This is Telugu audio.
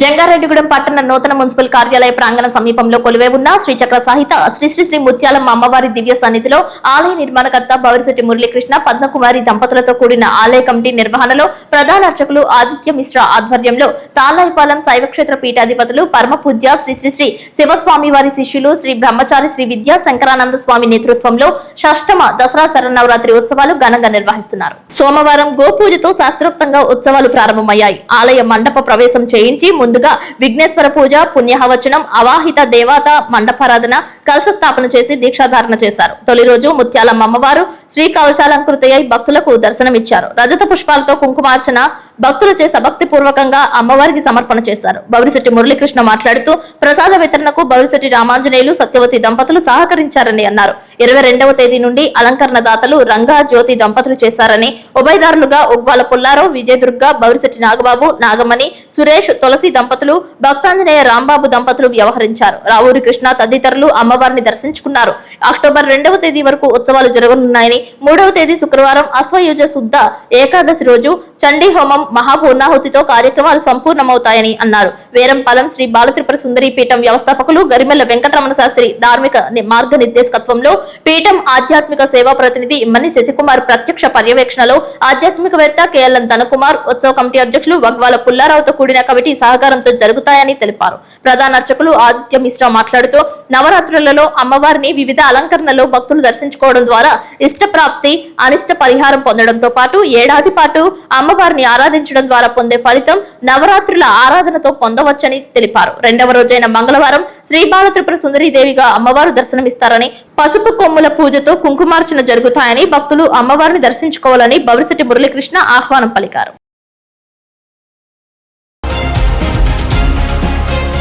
జంగారెడ్డిగూడెం పట్టణ నూతన మున్సిపల్ కార్యాలయ ప్రాంగణ సమీపంలో కొలువై ఉన్న శ్రీచక్ర సహిత శ్రీశ్రీ శ్రీ ముత్యాలమ్మ అమ్మవారి దివ్య సన్నిధిలో ఆలయ నిర్మాణకర్త బౌరిశెట్టి మురళీకృష్ణ పద్మకుమారి దంపతులతో కూడిన ఆలయ కమిటీ నిర్వహణలో ప్రధాన అర్చకులు ఆదిత్య మిశ్రా ఆధ్వర్యంలో తాలాయిపాలెం శైవక్షేత్ర పీఠాధిపతులు పరమ పూజ్య శ్రీశ్రీ శ్రీ శివస్వామి వారి శిష్యులు శ్రీ బ్రహ్మచారి శ్రీ విద్యా శంకరానంద స్వామి నేతృత్వంలో షష్టమ దసరా శరణవరాత్రి ఉత్సవాలు ఘనంగా నిర్వహిస్తున్నారు. సోమవారం గోపూజతో శాస్త్రోక్తంగా ఉత్సవాలు ప్రారంభమయ్యాయి. ఆలయ మండప ప్రవేశం చేయించి ముందుగా విఘ్నేశ్వర పూజ పుణ్యహవచనం అవాహిత దేవత మండపారాధన కలశ స్థాపన చేసి దీక్షాధారణ చేశారు. తొలి రోజు ముత్యాలమ్మ అమ్మవారు శ్రీ కవచాలంకృతయ్య భక్తులకు దర్శనమిచ్చారు. రజత పుష్పాలతో కుంకుమార్చన భక్తులచే సభక్తి పూర్వకంగా అమ్మవారికి సమర్పణ చేశారు. బౌరిశెట్టి మురళీకృష్ణ మాట్లాడుతూ ప్రసాద వితరణకు బౌరిశెట్టి రామాంజనేయులు సత్యవతి దంపతులు సహకరించారని అన్నారు. ఇరవై రెండవ తేదీ నుండి అలంకరణ దాతలు రంగా జ్యోతి దంపతులు చేశారని ఉభయదారులుగా ఉగ్వాల పుల్లారావు విజయదుర్గ బౌరిశెట్టి నాగబాబు నాగమణి సురేష్ తులసి దంపతులు భక్తాంజనేయ రాంబాబు దంపతులు వ్యవహరించారు. రావూరి కృష్ణ తదితరులు అమ్మవారిని దర్శించుకున్నారు. అక్టోబర్ రెండవ తేదీ వరకు ఉత్సవాలు జరగనున్నాయని మూడవ తేదీ శుక్రవారం అశ్వయుజ శుద్ధ ఏకాదశి రోజు చండీ హోమం మహాపూర్ణాహుతితో కార్యక్రమాలు సంపూర్ణమవుతాయని అన్నారు. వేరంపాలెం శ్రీ బాలత్రిపుర సుందరి పీఠం వ్యవస్థాపకులు గరిమెల్ల వెంకటరమణ శాస్త్రి ధార్మిక మార్గ నిర్దేశకత్వంలో పీఠం ఆధ్యాత్మిక సేవా ప్రతినిధి ఇమ్మని శశికుమార్ ప్రత్యక్ష పర్యవేక్షణలో ఆధ్యాత్మికవేత్త కేఎల్ఎన్ ధనకుమార్ ఉత్సవ కమిటీ అధ్యక్షులు వగ్వాల పుల్లారావుతో కూడిన కమిటీ సహకారంతో జరుగుతాయని తెలిపారు. ప్రధాన అర్చకులు ఆదిత్య మిశ్రా మాట్లాడుతూ నవరాత్రులలో అమ్మవారిని వివిధ అలంకరణలో భక్తులు దర్శించుకోవడం ద్వారా ఇష్టప్రాప్తి అనిష్ట పరిహారం పొందడంతో పాటు ఏడాది పాటు అమ్మవారిని ఆరాధించడం ద్వారా పొందే ఫలితం నవరాత్రుల ఆరాధనతో పొందవచ్చని తెలిపారు. రెండవ రోజైన మంగళవారం శ్రీ బాలత్రిపుర సుందరీదేవిగా అమ్మవారు దర్శనమిస్తారని పసుపు కొమ్ముల పూజతో కుంకుమార్చన జరుగుతాయని భక్తులు అమ్మవారిని దర్శించుకోవాలని భవిష్యత్ మురళీకృష్ణ ఆహ్వానం పలికారు.